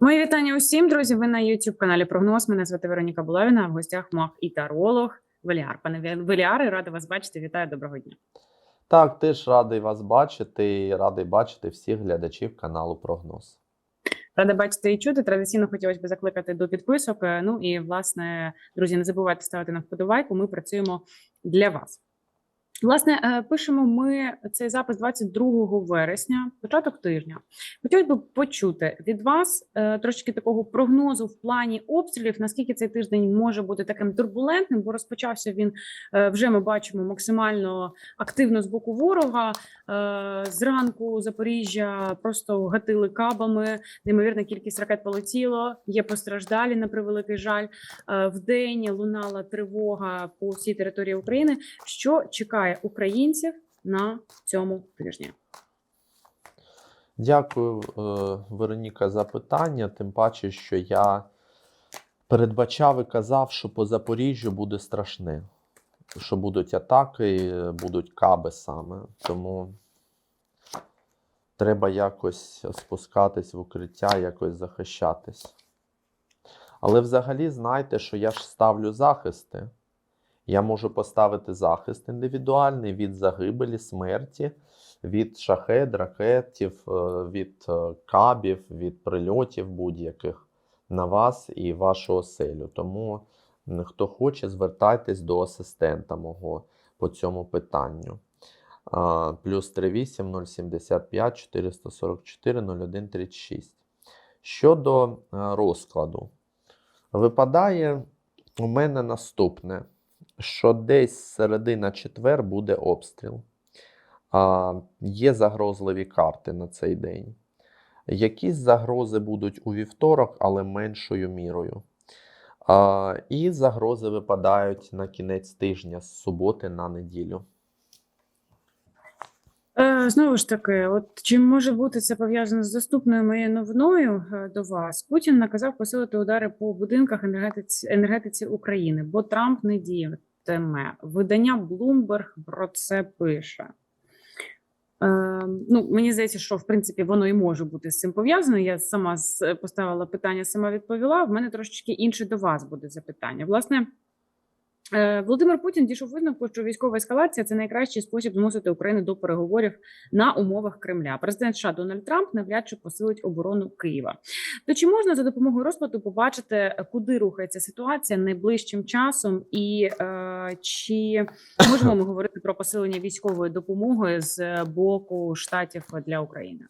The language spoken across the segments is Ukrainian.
Мої вітання усім, друзі. Ви на youtube каналі Прогноз. Мене звати Вероніка Булавіна. В гостях маг і таролог Веліар. Пане Ве- Веліаре, рада вас бачити. Вітаю, доброго дня. Так, теж радий вас бачити і радий бачити всіх глядачів каналу Прогноз. Рада бачити і чути. Традиційно хотілося б закликати до підписок. Е, Ну і власне, друзі, не забувайте ставити на вподобайку. Ми працюємо для вас. Власне, е, пишемо ми цей запис 22 вересня, початок тижня. Хотілося б почути від вас е, трошки такого прогнозу в плані обстрілів, наскільки цей тиждень може бути таким турбулентним, бо розпочався він е, вже ми бачимо максимально активно з боку ворога. Зранку Запоріжжя просто гатили кабами, неймовірна кількість ракет полетіло. Є постраждалі на превеликий жаль. Вдень лунала тривога по всій території України. Що чекає українців на цьому тижні? Дякую, е, Вероніка, за питання. Тим паче, що я передбачав і казав, що по Запоріжжю буде страшне, що будуть атаки, будуть каби саме. Тому треба якось спускатись в укриття, якось захищатись. Але взагалі знайте, що я ж ставлю захисти. Я можу поставити захист індивідуальний від загибелі, смерті, від шахед, ракетів, е, від е, кабів, від прильотів будь-яких на вас і вашу оселю. Тому хто хоче, звертайтесь до асистента мого по цьому питанню. Плюс 38 075 444 01 36. Щодо е, розкладу, випадає у мене наступне що десь середина четвер буде обстріл. А, є загрозливі карти на цей день. Якісь загрози будуть у вівторок, але меншою мірою. А, і загрози випадають на кінець тижня з суботи на неділю. Е, Знову ж таки, от чи може бути це пов'язано з доступною моєю новиною е, до вас? Путін наказав посилити удари по будинках енергетиці, енергетиці України, бо Трамп не діятиме. Видання Bloomberg про це пише. Е, ну, мені здається, що в принципі воно і може бути з цим пов'язано. Я сама поставила питання, сама відповіла. В мене трошечки інше до вас буде запитання. Власне, Е, Володимир Путін дійшов висновку, що військова ескалація це найкращий спосіб змусити Україну до переговорів на умовах Кремля. Президент США Дональд Трамп навряд чи посилить оборону Києва. То чи можна за допомогою розкладу побачити, е, куди рухається ситуація найближчим часом, і е, чи можемо ми говорити про посилення військової допомоги з боку штатів для України?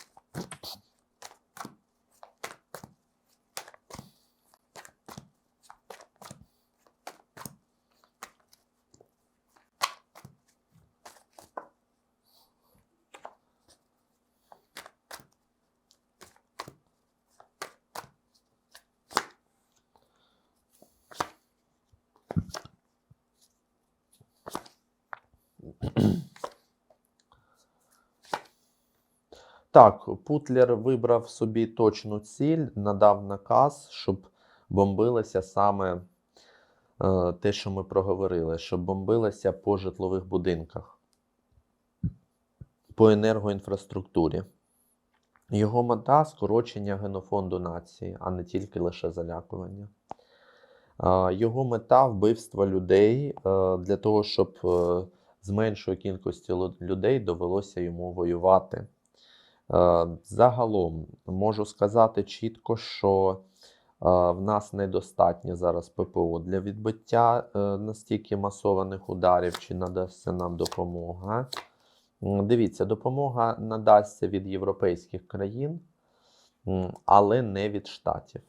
Так, Путлер вибрав собі точну ціль, надав наказ, щоб бомбилося саме е, те, що ми проговорили, щоб бомбилося по житлових будинках, по енергоінфраструктурі. Його мета скорочення генофонду нації, а не тільки лише залякування. Е, Його мета вбивства людей е, для того, щоб е, з меншою кількістю лю- людей довелося йому воювати. Е, Загалом можу сказати чітко, що е, в нас недостатньо зараз ППО для відбиття е, настільки масованих ударів, чи надасться нам допомога. Дивіться, допомога надасться від європейських країн, але не від штатів.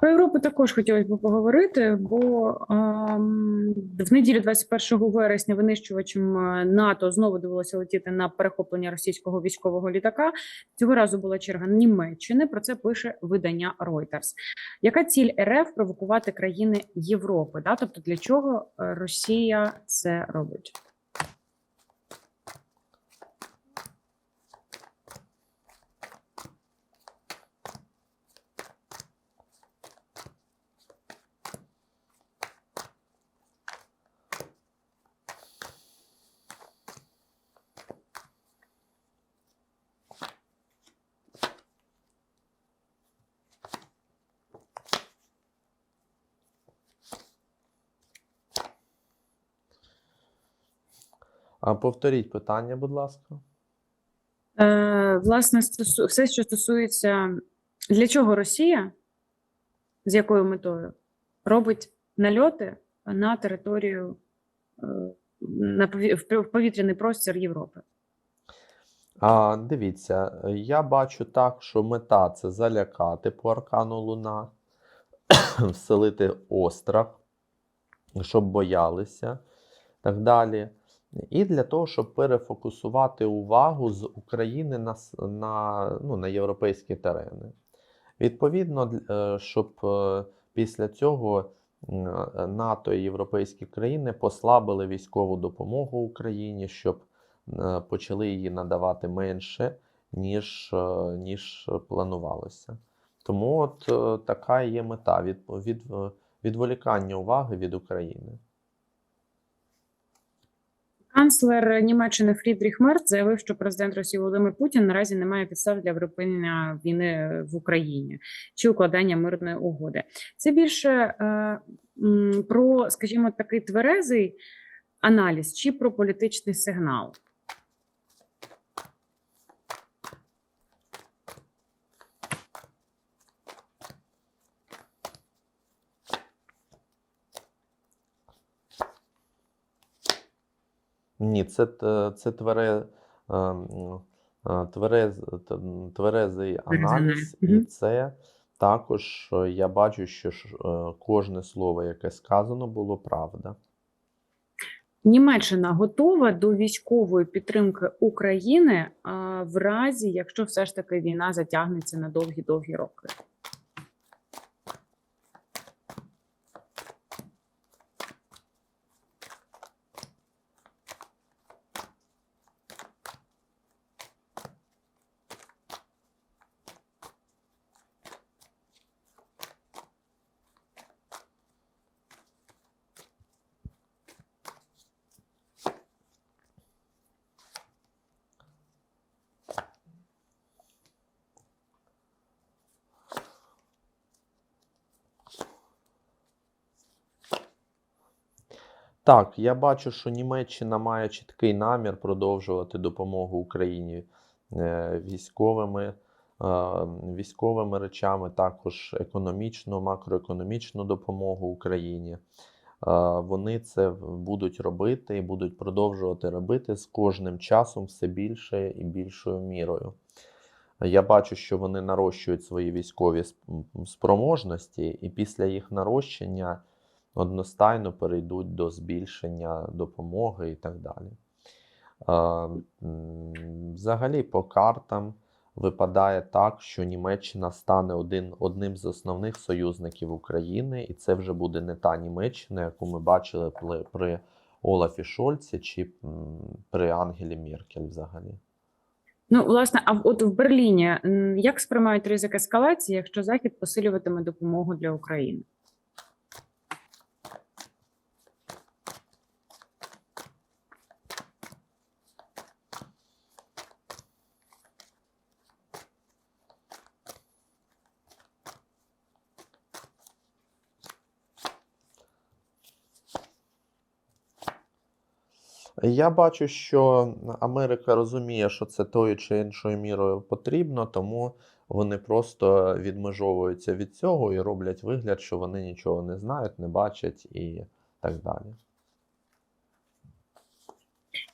Про Європу також хотілося б поговорити, бо ем, в неділю 21 вересня винищувачем е, НАТО знову довелося летіти на перехоплення російського військового літака. Цього разу була черга Німеччини. Про це пише видання Reuters. Яка ціль РФ провокувати країни Європи? Да? Тобто для чого е, Росія це робить? А повторіть питання, будь ласка. Е, власне, стосу... все, що стосується для чого Росія, з якою метою робить нальоти на територію е, на повітряний простір Європи. А, дивіться, я бачу так, що мета це залякати по аркану Луна, вселити острах, щоб боялися, так далі. І для того, щоб перефокусувати увагу з України на, на, ну, на європейські терени. Відповідно, е, щоб е, після цього е, НАТО і європейські країни послабили військову допомогу Україні, щоб почали її надавати менше, ніж, ніж планувалося. Тому от така є мета від, від, відволікання уваги від України. Канцлер Німеччини Фрідріх Мерц заявив, що президент Росії Володимир Путін наразі не має підстав для припинення війни в Україні чи укладання мирної угоди. Це більше е, про, скажімо, такий тверезий аналіз чи про політичний сигнал. Ні, це, це твере, е, м, е, тверез, тверезий аналіз, і це також е, я бачу, що ж, е, кожне слово, яке сказано, було правда. Німеччина готова до військової підтримки України в разі, якщо все ж таки війна затягнеться на довгі-довгі роки. Так, я бачу, що Німеччина має чіткий намір продовжувати допомогу Україні е, військовими, е, військовими речами, також економічну, макроекономічну допомогу Україні. Е, Вони це будуть робити і будуть продовжувати робити з кожним часом все більше і більшою мірою. Я бачу, що вони нарощують свої військові спроможності, і після їх нарощення одностайно перейдуть до збільшення допомоги і так далі. Взагалі, по картам випадає так, що Німеччина стане один, одним з основних союзників України, і це вже буде не та Німеччина, яку ми бачили при Олафі Шольці чи при Ангелі Меркель взагалі. Ну, власне, а от в Берліні як сприймають ризик ескалації, якщо Захід посилюватиме допомогу для України? Я бачу, що Америка розуміє, що це тою чи іншою мірою потрібно, тому вони просто відмежовуються від цього і роблять вигляд, що вони нічого не знають, не бачать і так далі.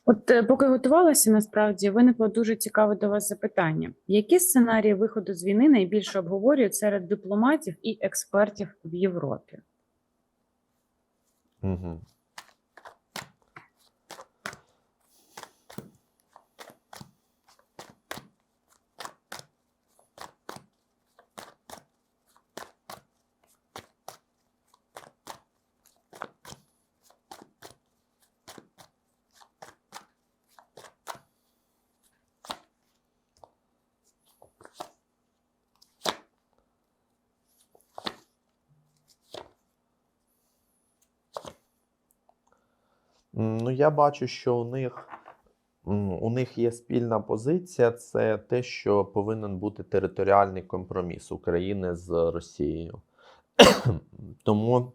От е, поки готувалася, насправді виникло дуже цікаве до вас запитання: які сценарії виходу з війни найбільше обговорюють серед дипломатів і експертів в Європі? Угу. Ну, я бачу, що у них, у них є спільна позиція, це те, що повинен бути територіальний компроміс України з Росією. Тому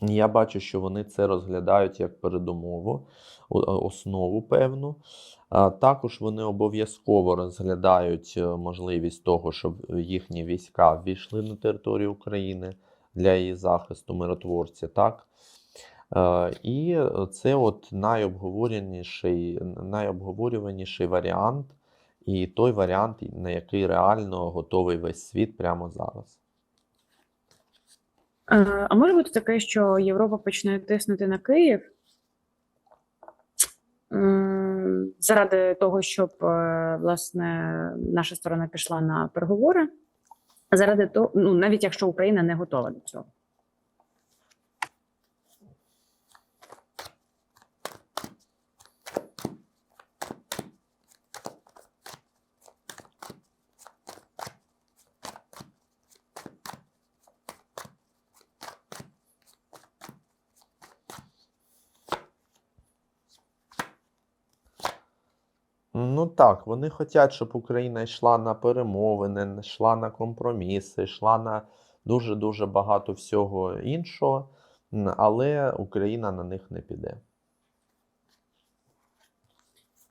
Я бачу, що вони це розглядають як передумову, основу певну. Також вони обов'язково розглядають е, можливість того, щоб їхні війська ввійшли на територію України для її захисту миротворці. Так? Е, І це от найобговореніший, найобговорюваніший варіант, і той варіант, на який реально готовий весь світ прямо зараз. Е, А може бути таке, що Європа почне тиснути на Київ заради того, щоб е, власне наша сторона пішла на переговори, заради того, ну навіть якщо Україна не готова до цього. Ну так, вони хочуть, щоб Україна йшла на перемовини, йшла на компроміси, йшла на дуже-дуже багато всього іншого, але Україна на них не піде.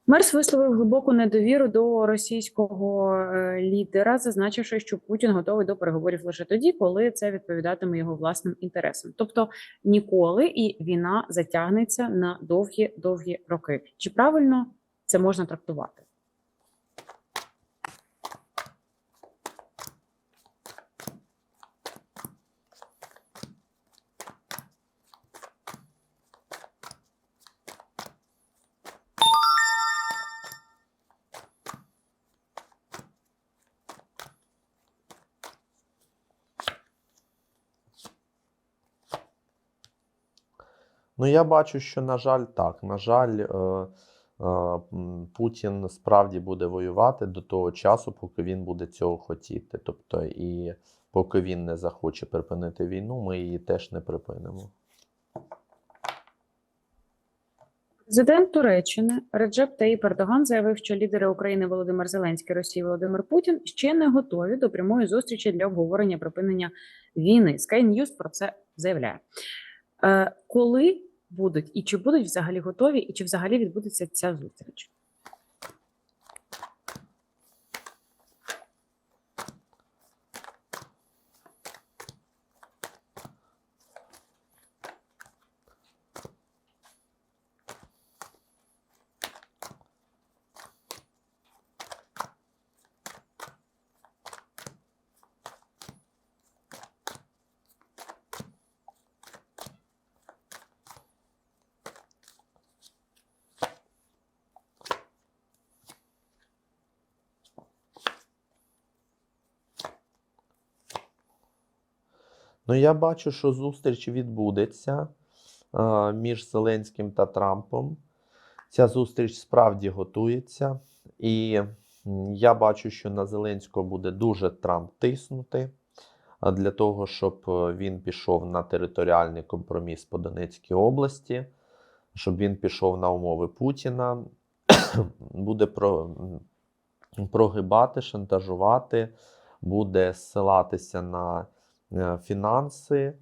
Мерс висловив глибоку недовіру до російського е, лідера, зазначивши, що Путін готовий до переговорів лише тоді, коли це відповідатиме його власним інтересам. Тобто ніколи і війна затягнеться на довгі довгі роки. Чи правильно це можна трактувати? Ну, я бачу, що, на жаль, так. На жаль, е, Путін справді буде воювати до того часу, поки він буде цього хотіти. Тобто, і поки він не захоче припинити війну, ми її теж не припинимо. Президент Туреччини Реджеп Таїп Ердоган заявив, що лідери України Володимир Зеленський, Росії Володимир Путін ще не готові до прямої зустрічі для обговорення припинення війни. Sky News про це заявляє. Е, коли будуть і чи будуть взагалі готові, і чи взагалі відбудеться ця зустріч? Ну, я бачу, що зустріч відбудеться е, між Зеленським та Трампом. Ця зустріч справді готується, і я бачу, що на Зеленського буде дуже Трамп тиснути для того, щоб е, він пішов на територіальний компроміс по Донецькій області, щоб він пішов на умови Путіна, буде про, прогибати, шантажувати, буде ссилатися на фінанси, е,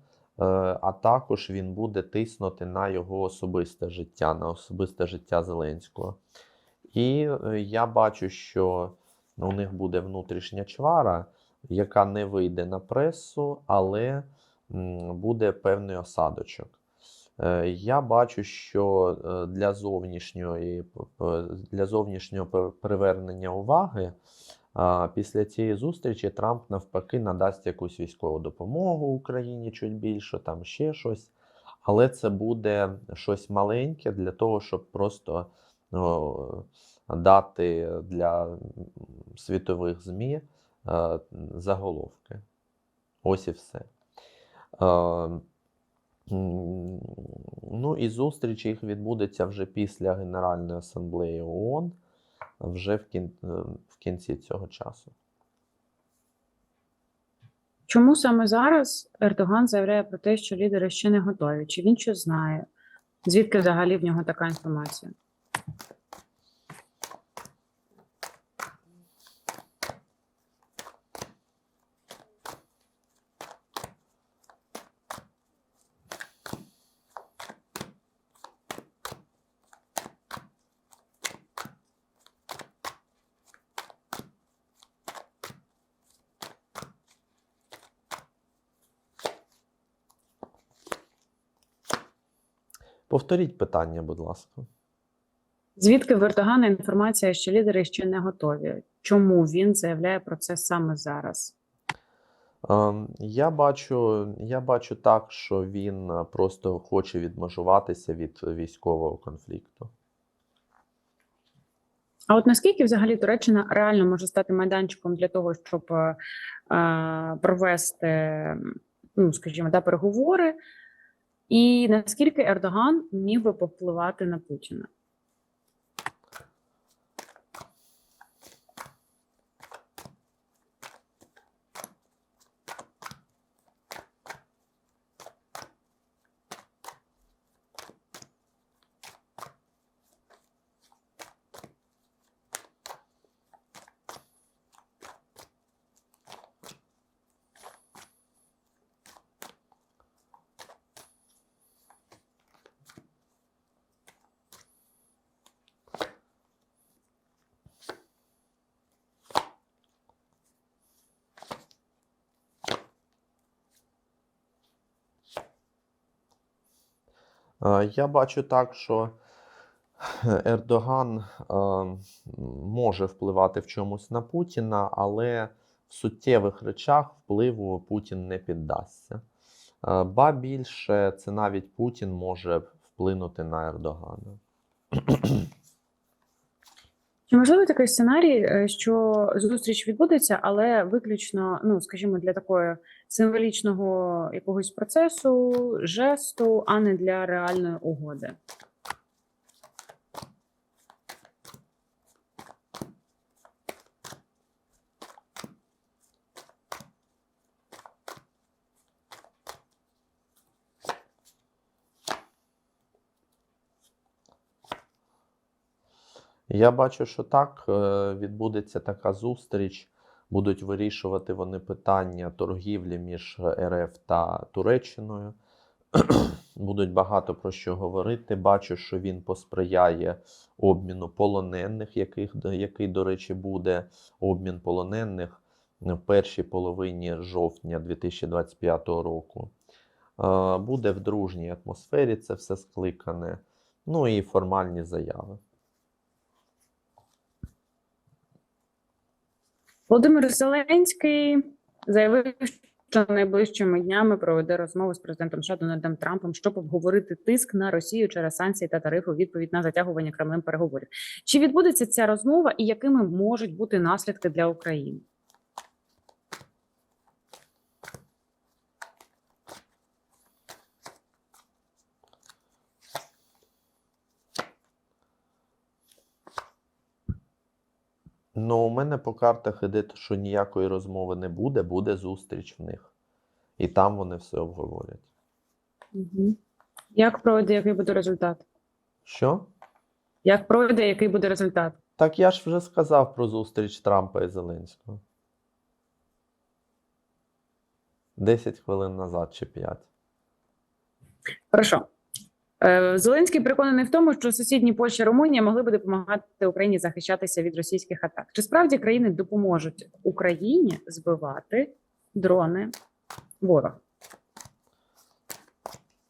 а також він буде тиснути на його особисте життя, на особисте життя Зеленського. І е, я бачу, що у них буде внутрішня чвара, яка не вийде на пресу, але буде певний осадочок. Е, Я бачу, що е, для зовнішньої, для зовнішнього привернення уваги Після цієї зустрічі Трамп навпаки надасть якусь військову допомогу Україні чуть більше, там ще щось. Але це буде щось маленьке для того, щоб просто о, дати для світових ЗМІ е, заголовки. Ось і все. Е, Ну і зустріч їх відбудеться вже після Генеральної асамблеї ООН вже в, кін... е, в кінці цього часу. Чому саме зараз Ердоган заявляє про те, що лідери ще не готові? Чи він щось знає? Звідки взагалі в нього така інформація? Повторіть питання, будь ласка. Звідки в Ердогана інформація, що лідери ще не готові? Чому він заявляє про це саме зараз? Ем, Я бачу, я бачу так, що він е, просто хоче відмежуватися від військового конфлікту. А от наскільки взагалі Туреччина реально може стати майданчиком для того, щоб е, е, провести, ну скажімо, да, переговори, і наскільки Ердоган міг би повпливати на Путіна? Я бачу так, що Ердоган е, може впливати в чомусь на Путіна, але в суттєвих речах впливу Путін не піддасться. Е, Ба більше, це навіть Путін може вплинути на Ердогана. Чи можливо такий сценарій, е, що зустріч відбудеться, але виключно, ну скажімо, для такої символічного якогось процесу, жесту, а не для реальної угоди? Я бачу, що так, е, відбудеться така зустріч. Будуть вирішувати вони питання торгівлі між РФ та Туреччиною. Будуть багато про що говорити. Бачу, що він посприяє обміну полонених, яких, який, до речі, буде обмін полонених в першій половині жовтня 2025 року. Е, Буде в дружній атмосфері це все скликане. Ну і формальні заяви. Володимир Зеленський заявив, що найближчими днями проведе розмову з президентом США Дональдом Трампом, щоб обговорити тиск на Росію через санкції та тарифи у відповідь на затягування Кремлем переговорів. Чи відбудеться ця розмова і якими можуть бути наслідки для України? Ну, у мене по картах іде, що ніякої розмови не буде, буде зустріч в них. І там вони все обговорять. Угу. Як пройде, який буде результат? Що? Як пройде, який буде результат? Так я ж вже сказав про зустріч Трампа і Зеленського. 10 хвилин назад чи 5. Хорошо. Е, Зеленський переконаний в тому, що сусідні Польща Румунія могли би допомагати Україні захищатися від російських атак. Чи справді країни допоможуть Україні збивати дрони ворога?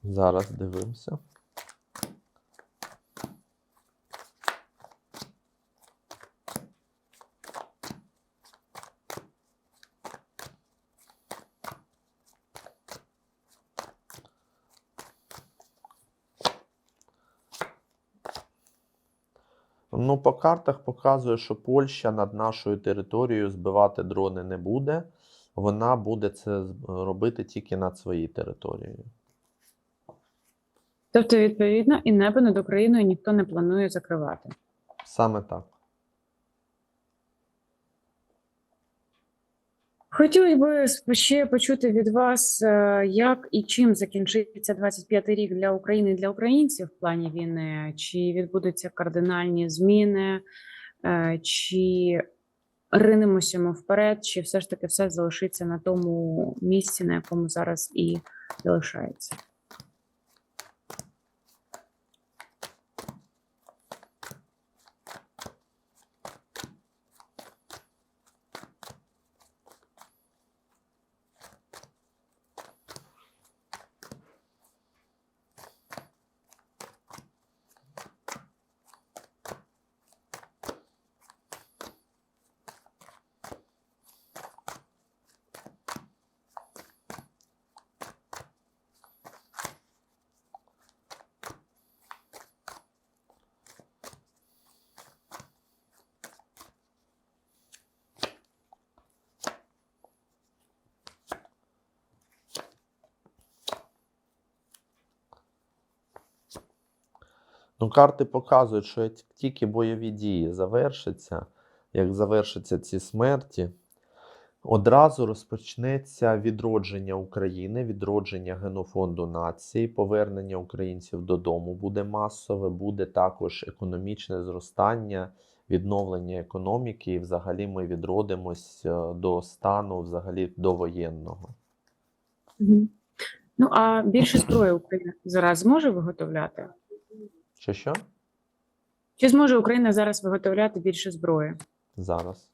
Зараз дивимося. Ну, по картах показує, що Польща над нашою територією збивати дрони не буде. Вона буде це робити тільки над своєю територією. Тобто, відповідно, і небо над Україною ніхто не планує закривати. Саме так. Хотілося б ще почути від вас, е, як і чим закінчиться 25-й рік для України для українців в плані війни, чи відбудуться кардинальні зміни, е, чи ринемося ми вперед, чи все ж таки все залишиться на тому місці, на якому зараз і залишається. Ну, карти показують, що як тільки бойові дії завершаться, як завершаться ці смерті, одразу розпочнеться відродження України, відродження генофонду нації, повернення українців додому буде масове, буде також економічне зростання, відновлення економіки, і взагалі ми відродимось е, до стану взагалі довоєнного. Ну а більше зброї Україна зараз зможе виготовляти? Що що? Чи зможе Україна зараз виготовляти більше зброї? Зараз.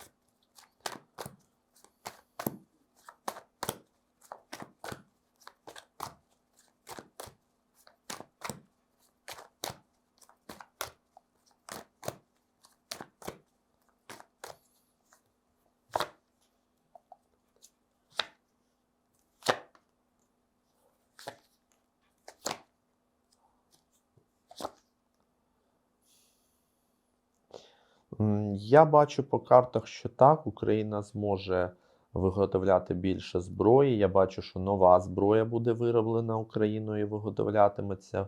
Я бачу по картах, що так, Україна зможе виготовляти більше зброї. Я бачу, що нова зброя буде вироблена Україною і виготовлятиметься.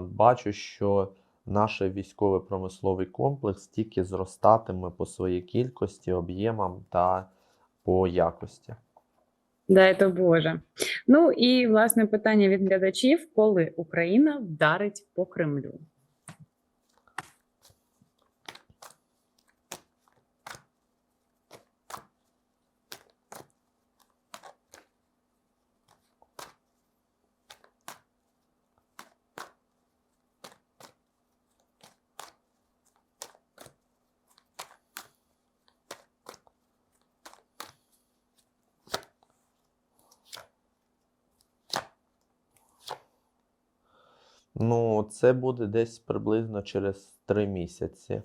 Бачу, що наш військово-промисловий комплекс тільки зростатиме по своїй кількості, об'ємам та по якості. Дай то Боже. Ну і власне питання від глядачів: коли Україна вдарить по Кремлю? Це буде десь приблизно через три місяці.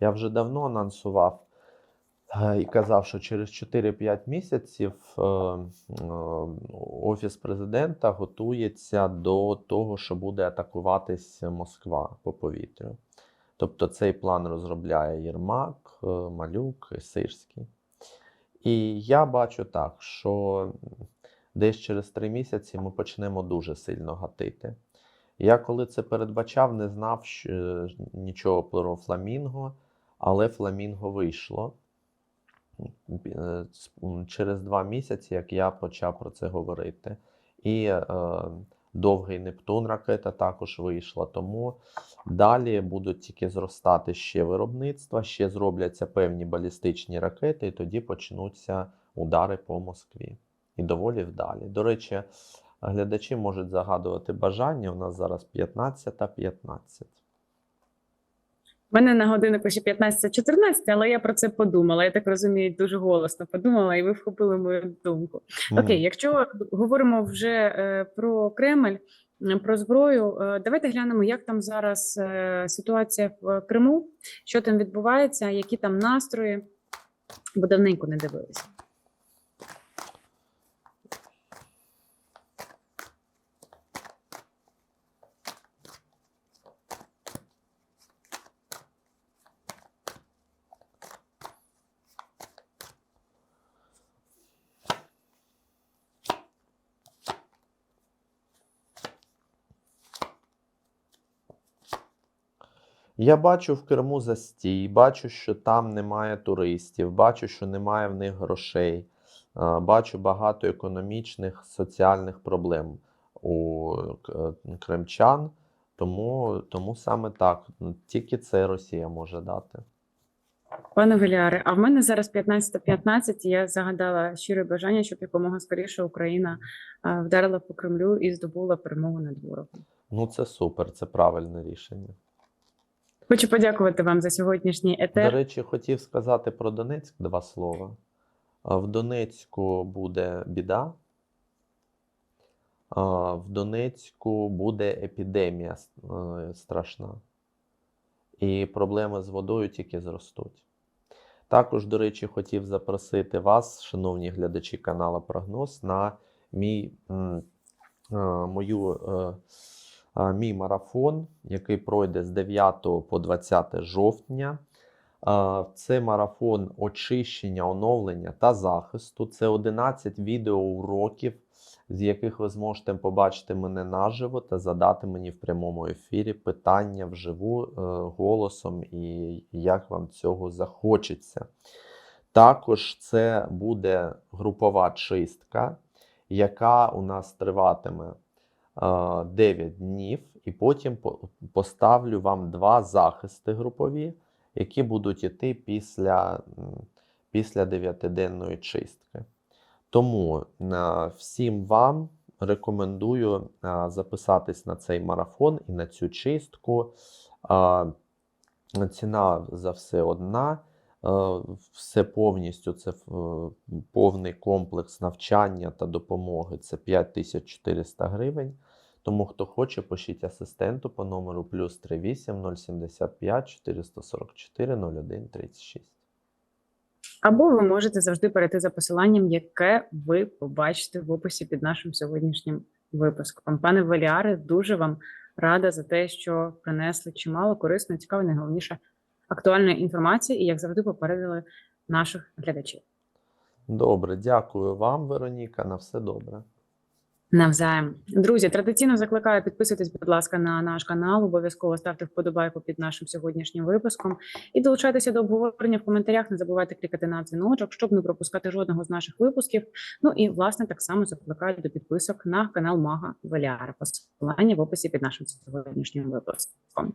Я вже давно анонсував е, і казав, що через 4-5 місяців е, е, Офіс президента готується до того, що буде атакуватись Москва по повітрю. Тобто цей план розробляє Єрмак, Малюк Сирський. І я бачу так, що десь через три місяці ми почнемо дуже сильно гатити. Я коли це передбачав, не знав що, е, нічого про фламінго, але фламінго вийшло Е, через два місяці, як я почав про це говорити. І е, довгий Нептун ракета також вийшла. Тому далі будуть тільки зростати ще виробництва, ще зробляться певні балістичні ракети, і тоді почнуться удари по Москві. І доволі вдалі. До речі, глядачі можуть загадувати бажання. У нас зараз 15.15. У мене на годиннику ще 15-14, але я про це подумала. Я так розумію, дуже голосно подумала, і ви вхопили мою думку. Окей, якщо говоримо вже е, про Кремль, про зброю, е, давайте глянемо, як там зараз е, ситуація в Криму, що там відбувається, які там настрої, бо давненько не дивилися. Я бачу в Криму застій, бачу, що там немає туристів, бачу, що немає в них грошей, е, бачу багато економічних, соціальних проблем у кримчан. Тому, тому саме так, ну, тільки це Росія може дати. Пане Веліаре, а в мене зараз 15.15, і я загадала щире бажання, щоб якомога скоріше Україна е, вдарила по Кремлю і здобула перемогу над ворогом. Ну, це супер, це правильне рішення. Хочу подякувати вам за сьогоднішній До речі, хотів сказати про Донецьк два слова. В Донецьку буде біда. В Донецьку буде епідемія страшна. І проблеми з водою тільки зростуть. Також, до речі, хотів запросити вас, шановні глядачі каналу Прогноз, на мій, мою, е, мій марафон, який пройде з 9 по 20 жовтня. Це марафон очищення, оновлення та захисту. Це 11 відеоуроків, з яких ви зможете побачити мене наживо та задати мені в прямому ефірі питання вживу е, голосом і як вам цього захочеться. Також це буде групова чистка, яка у нас триватиме 9 днів, і потім поставлю вам два захисти групові, які будуть йти після, після 9-денної чистки. Тому е, всім вам рекомендую е, записатись на цей марафон і на цю чистку. Е, Ціна за все одна. Е, Все повністю це е, повний комплекс навчання та допомоги. Це 5400 гривень. Тому хто хоче, пишіть асистенту по номеру плюс 38 075 444 01 36. Або ви можете завжди перейти за посиланням, яке ви побачите в описі під нашим сьогоднішнім випуском. Пане Валіаре, дуже вам рада за те, що принесли чимало корисної, цікавої, найголовніше актуальної інформації, і як завжди попередили наших глядачів. Добре, дякую вам, Вероніка. На все добре. Навзаєм. Друзі, традиційно закликаю підписуйтесь, будь ласка, на наш канал. Обов'язково ставте вподобайку під нашим сьогоднішнім випуском і долучайтеся до обговорення в коментарях. Не забувайте клікати на дзвіночок, щоб не пропускати жодного з наших випусків. Ну і власне так само закликаю до підписок на канал Мага Валяра. Посилання в описі під нашим сьогоднішнім випуском.